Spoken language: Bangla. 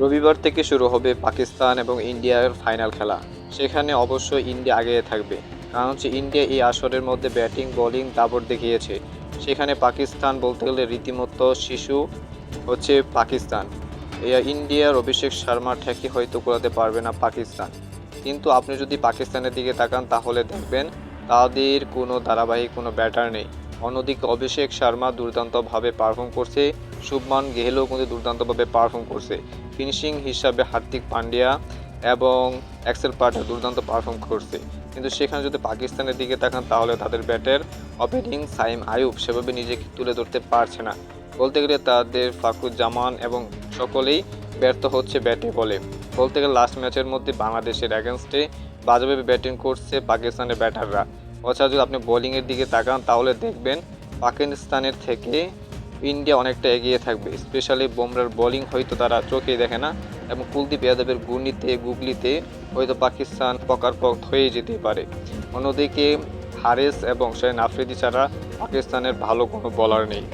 রবিবার থেকে শুরু হবে পাকিস্তান এবং ইন্ডিয়ার ফাইনাল খেলা। সেখানে অবশ্যই ইন্ডিয়া আগে থাকবে। কারণ হচ্ছে ইন্ডিয়া এই আসরের মধ্যে ব্যাটিং, বোলিং দাবর দেখিয়েছে। সেখানে পাকিস্তান বলতে গেলে রীতিমতো শিশু হচ্ছে পাকিস্তান। ইন্ডিয়ার অভিষেক শর্মা ঠেকে হয়তো করাতে পারবে না পাকিস্তান। কিন্তু আপনি যদি পাকিস্তানের দিকে তাকান, তাহলে দেখবেন তাদের কোনো ধারাবাহিক কোনো ব্যাটার নেই। অন্যদিকে অভিষেক শর্মা দুর্দান্তভাবে পারফর্ম করছে। শুভমান গেহলও কিন্তু দুর্দান্তভাবে পারফর্ম করছে। ফিনিশিং হিসাবে হার্দিক পান্ডিয়া এবং অ্যাক্সেল পার্টার দুর্দান্ত পারফর্ম করছে। কিন্তু সেখানে যদি পাকিস্তানের দিকে তাকান, তাহলে তাদের ব্যাটের ওপেনিং সাইম আয়ুব সেভাবে নিজেকে তুলে ধরতে পারছে না। বলতে গেলে তাদের ফাকরুজ্জামান এবং সকলেই ব্যর্থ হচ্ছে ব্যাটে বলে। বলতে গেলে লাস্ট ম্যাচের মধ্যে বাংলাদেশের অ্যাগেনস্টে বাজেভাবে ব্যাটিং করছে পাকিস্তানের ব্যাটাররা অথবা যদি আপনি বোলিংয়ের দিকে তাকান, তাহলে দেখবেন পাকিস্তানের থেকে ইন্ডিয়া অনেকটা এগিয়ে থাকবে। স্পেশালি বোমরার বোলিং হয়তো তারা চোখেই দেখে না এবং কুলদীপ যাদবের গুর্নিতে গুগলিতে হয়তো পাকিস্তান পকারপক হয়ে যেতে পারে। অন্যদিকে হারেস এবং শাহিন আফ্রিদি ছাড়া পাকিস্তানের ভালো কোনো বলার নেই।